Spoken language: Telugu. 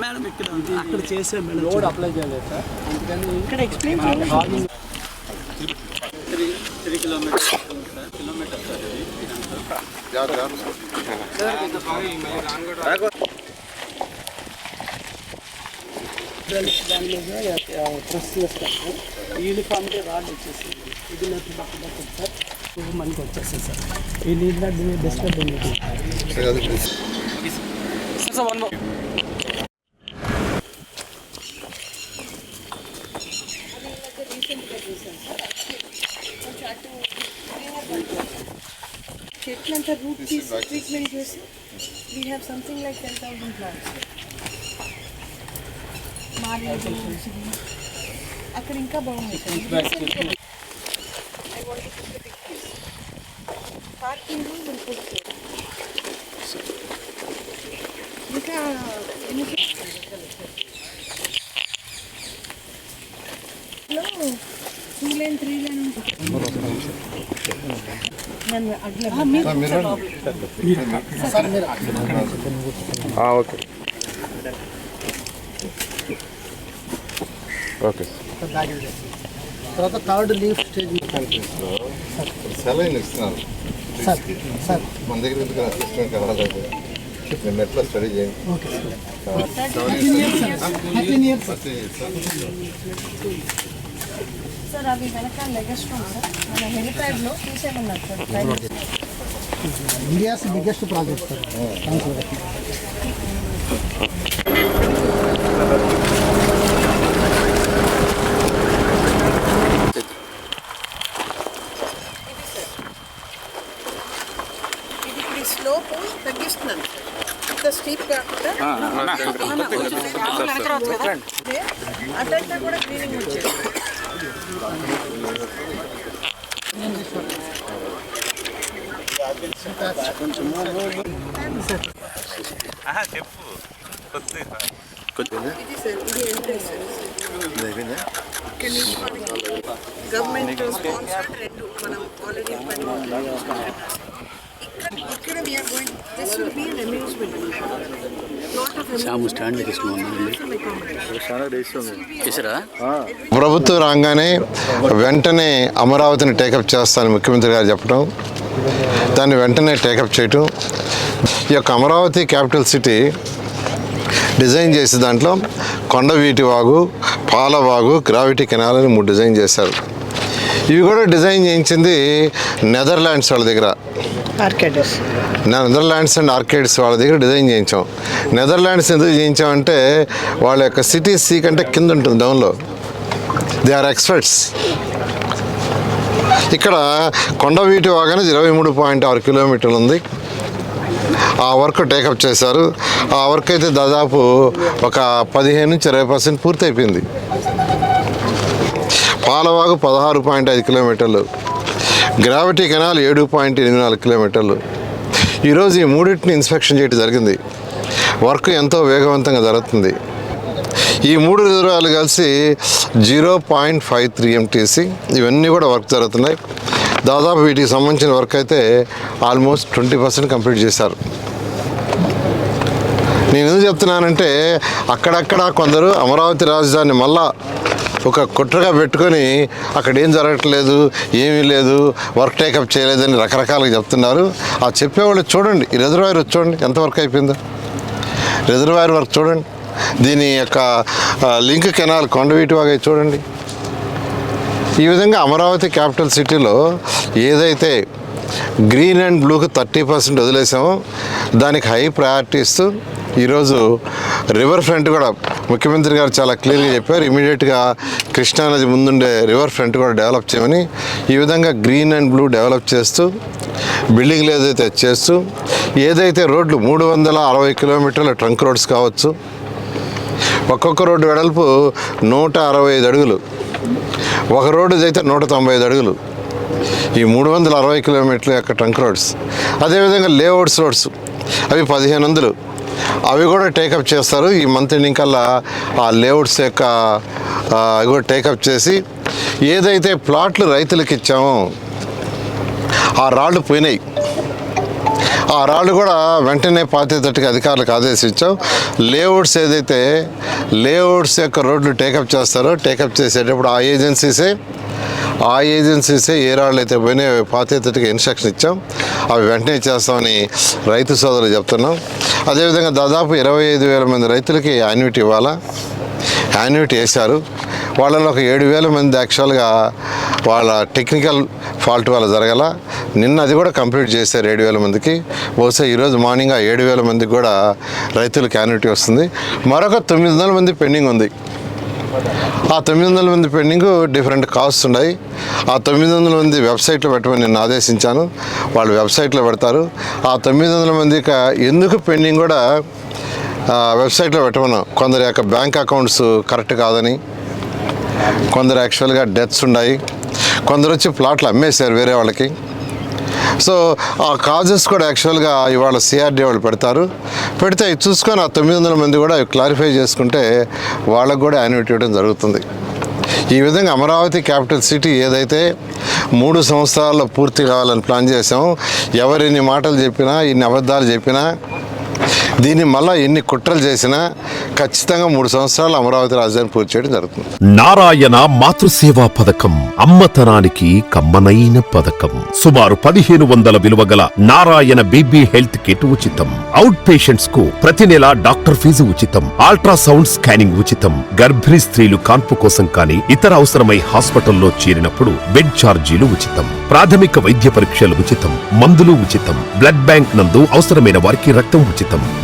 మేడం ఇక్కడ అక్కడ చేసే మేడం. రోడ్ అప్లై చేయలేదు సార్. అందుకని ఇక్కడ explain three three kilometres sir kilometre sir ఇది దాని మీద యూనిఫామ్కి రాడ్ వచ్చేసింది ఇది నాకు పక్క పక్క సార్ టూ మనకి వచ్చేస్తుంది సార్ ఈ నీళ్ళు డిస్టర్బ్ ఉంది చెట్లంతా రూట్ తీసి ట్రీట్మెంట్ చేసి we have something like ten thousand plants మారేడు అక్కడ ఇంకా బాగుంది two line three line okay. Okay. తర్వాత థర్డ్ లీఫ్ స్టేజ్. సెలైన్ ఇస్తున్నారు సార్ సార్. మన దగ్గర ఎందుకు అసిస్టెంట్ రాలేదు నేను ఎట్లా స్టడీ చేయండి okay happy new year sir అవి వెనకాల లెగస్ట్రామ్ సార్ మన హెలిప్యాడ్లో తీసేయమన్నారు sir private India's biggest project sir ఇది ఇప్పుడు ఈ స్లోప్ తగ్గిస్తున్నాను అంత స్టీప్ కాకుండా అటంతా కూడా క్లీనింగ్ వచ్చేది ఇది సార్ ఇది ఎంట్రెన్స్ గవర్నమెంట్ స్పాన్సర్డ్ రెండు మనం already we are going this will be an amusement. Lot of శ్యాము స్టాండ్ చేసారా ప్రభుత్వం రాగానే వెంటనే అమరావతిని టేకప్ చేస్తానని ముఖ్యమంత్రి గారు చెప్పడం దాన్ని వెంటనే టేకప్ చేయటం ఈ యొక్క అమరావతి క్యాపిటల్ సిటీ డిజైన్ చేసే దాంట్లో కొండవీటి వాగు పాలవాగు గ్రావిటీ కెనాల్ అని మూడు డిజైన్ చేశారు. ఇవి కూడా డిజైన్ చేయించింది నెదర్లాండ్స్ వాళ్ళ దగ్గర. ఆర్కేడస్. నెదర్లాండ్స్ అండ్ ఆర్కేడ్స్ వాళ్ళ దగ్గర డిజైన్ చేయించాం. నెదర్లాండ్స్ ఎందుకు చేయించామంటే వాళ్ళ యొక్క సిటీ సీ కంటే కింద ఉంటుంది డౌన్లో దే ఆర్ ఎక్స్పర్ట్స్ ఇక్కడ కొండవీటి వాగానే ఇరవై మూడు పాయింట్ ఆరు కిలోమీటర్లు ఉంది. ఆ వర్క్ టేకప్ చేశారు. ఆ వర్క్ అయితే దాదాపు ఒక పదిహేను నుంచి ఇరవై పర్సెంట్ పూర్తయిపోయింది. పాలవాగు పదహారు పాయింట్ ఐదు కిలోమీటర్లు. గ్రావిటీ కెనాల్ ఏడు పాయింట్ ఎనిమిది నాలుగు కిలోమీటర్లు. ఈరోజు ఈ మూడింటిని ఇన్స్పెక్షన్ చేయడం జరిగింది. వర్క్ ఎంతో వేగవంతంగా జరుగుతుంది. ఈ మూడు రిజర్వాయర్లు కలిసి zero point five three MTC ఇవన్నీ కూడా వర్క్ జరుగుతున్నాయి. దాదాపు వీటికి సంబంధించిన వర్క్ అయితే ఆల్మోస్ట్ ట్వంటీ పర్సెంట్ కంప్లీట్ చేశారు. నేను ఎందుకు చెప్తున్నానంటే అక్కడక్కడ కొందరు అమరావతి రాజధాని మళ్ళా ఒక కుట్రగా పెట్టుకొని అక్కడ ఏం జరగట్లేదు ఏమీ లేదు వర్క్ టేకప్ చేయలేదని రకరకాలుగా చెప్తున్నారు. ఆ చెప్పేవాళ్ళు చూడండి ఈ రిజర్వాయర్ చూడండి ఎంత వర్క్ అయిపోయిందో. రిజర్వాయర్ వర్క్ చూడండి దీని యొక్క లింక్ కెనాల్ కొండవీటి వాగా చూడండి. ఈ విధంగా అమరావతి క్యాపిటల్ సిటీలో ఏదైతే గ్రీన్ అండ్ బ్లూకి థర్టీ పర్సెంట్ వదిలేసామో దానికి హై ప్రయారిటీ ఇస్తూ ఈరోజు రివర్ ఫ్రంట్ కూడా ముఖ్యమంత్రి గారు చాలా క్లియర్గా చెప్పారు. ఇమీడియట్గా కృష్ణానది ముందుండే రివర్ ఫ్రంట్ కూడా డెవలప్ చేయమని ఈ విధంగా గ్రీన్ అండ్ బ్లూ డెవలప్ చేస్తూ బిల్డింగ్లు ఏదైతే చేస్తూ ఏదైతే రోడ్లు మూడు వందల అరవై కిలోమీటర్ల ట్రంక్ రోడ్స్ కావచ్చు ఒక్కొక్క రోడ్డు వెడల్పు నూట అరవై ఐదు అడుగులు. ఒక రోడ్డు అయితే నూట తొంభై ఐదు అడుగులు. ఈ మూడు వందల అరవై కిలోమీటర్ల యొక్క ట్రంక్ రోడ్స్ అదేవిధంగా లేఅవుట్స్ రోడ్స్ అవి పదిహేను వందలు. అవి కూడా టేకప్ చేస్తారు. ఈ మంత్ ఎండింగ్ కల్లా ఆ లేఅవుట్స్ యొక్క అవి కూడా టేకప్ చేసి ఏదైతే ప్లాట్లు రైతులకు ఇచ్చామో ఆ రాళ్ళు పోయినాయి. ఆ రాళ్ళు కూడా వెంటనే పాతేటట్టుగా అధికారులకు ఆదేశించాం. లేఅవుట్స్ ఏదైతే లేఅవుట్స్ యొక్క రోడ్లు టేకప్ చేస్తారో టేకప్ చేసేటప్పుడు ఆ ఏజెన్సీసే ఆ ఏజెన్సీసే ఏ రాళ్ళు అయితే పోయినాయో అవి ఇన్స్ట్రక్షన్ ఇచ్చాం. అవి వెంటనే చేస్తామని రైతు సోదరులు చెప్తున్నాం. అదేవిధంగా దాదాపు ఇరవై ఐదు వేల మంది రైతులకి యాన్యుటీ ఇవ్వాలా? యాన్యుటీ వేశారు. వాళ్ళలో ఒక ఏడు వేల మంది యాక్చువల్గా వాళ్ళ టెక్నికల్ ఫాల్ట్ వల్ల జరగల. నిన్న అది కూడా కంప్లీట్ చేశారు ఏడు వేల మందికి. బహుశా ఈరోజు మార్నింగ్ ఆ ఏడు వేల మందికి కూడా రైతులకు యాన్యుటీ వస్తుంది. మరొక తొమ్మిది వందల మంది పెండింగ్ ఉంది. ఆ తొమ్మిది వందల మంది పెండింగ్ డిఫరెంట్ కాస్ట్ ఉన్నాయి. ఆ తొమ్మిది వందల మంది వెబ్సైట్లో పెట్టమని నేను ఆదేశించాను. వాళ్ళు వెబ్సైట్లో పెడతారు. ఆ తొమ్మిది వందల మంది ఎందుకు పెండింగ్ కూడా వెబ్సైట్లో పెట్టమన్నాం కొందరి యొక్క బ్యాంక్ అకౌంట్స్ కరెక్ట్ కాదని కొందరు యాక్చువల్గా డెత్స్ ఉన్నాయి. కొందరు వచ్చి ప్లాట్లు అమ్మేశారు వేరే వాళ్ళకి. సో ఆ కాజెస్ కూడా యాక్చువల్గా ఇవాళ సిఆర్డీ వాళ్ళు పెడతారు. పెడితే అవి చూసుకొని ఆ తొమ్మిది వందల మంది కూడా అవి క్లారిఫై చేసుకుంటే వాళ్ళకు కూడా యాన్యుటీ ఇవ్వడం జరుగుతుంది. ఈ విధంగా అమరావతి క్యాపిటల్ సిటీ ఏదైతే మూడు సంవత్సరాల్లో పూర్తి కావాలని ప్లాన్ చేసాం ఎవరిన్ని మాటలు చెప్పినా ఇన్ని అబద్ధాలు చెప్పినా దీన్ని మళ్ళీ ఎన్ని కుట్రలు చేసినా ఖచ్చితంగా మూడు సంవత్సరాలు అమరావతి రాజధాని పూర్తి చేయడం జరుగుతుంది. నారాయణ మాతృసేవా పథకం అమ్మతనానికి కమ్మనైన పథకం. సుమారు పదిహేను వందల విలువ గల నారాయణ బీబీ హెల్త్ కిట్ ఉచితం. అవుట్ పేషెంట్స్కు ప్రతి నెల డాక్టర్ ఫీజు ఉచితం. అల్ట్రాసౌండ్ స్కానింగ్ ఉచితం. గర్భిణీ స్త్రీలు కాన్పు కోసం కానీ ఇతర అవసరమై హాస్పిటల్లో చేరినప్పుడు బెడ్ ఛార్జీలు ఉచితం. ప్రాథమిక వైద్య పరీక్షలు ఉచితం. మందులు ఉచితం. బ్లడ్ బ్యాంక్ నందు అవసరమైన వారికి రక్తం ఉచితం.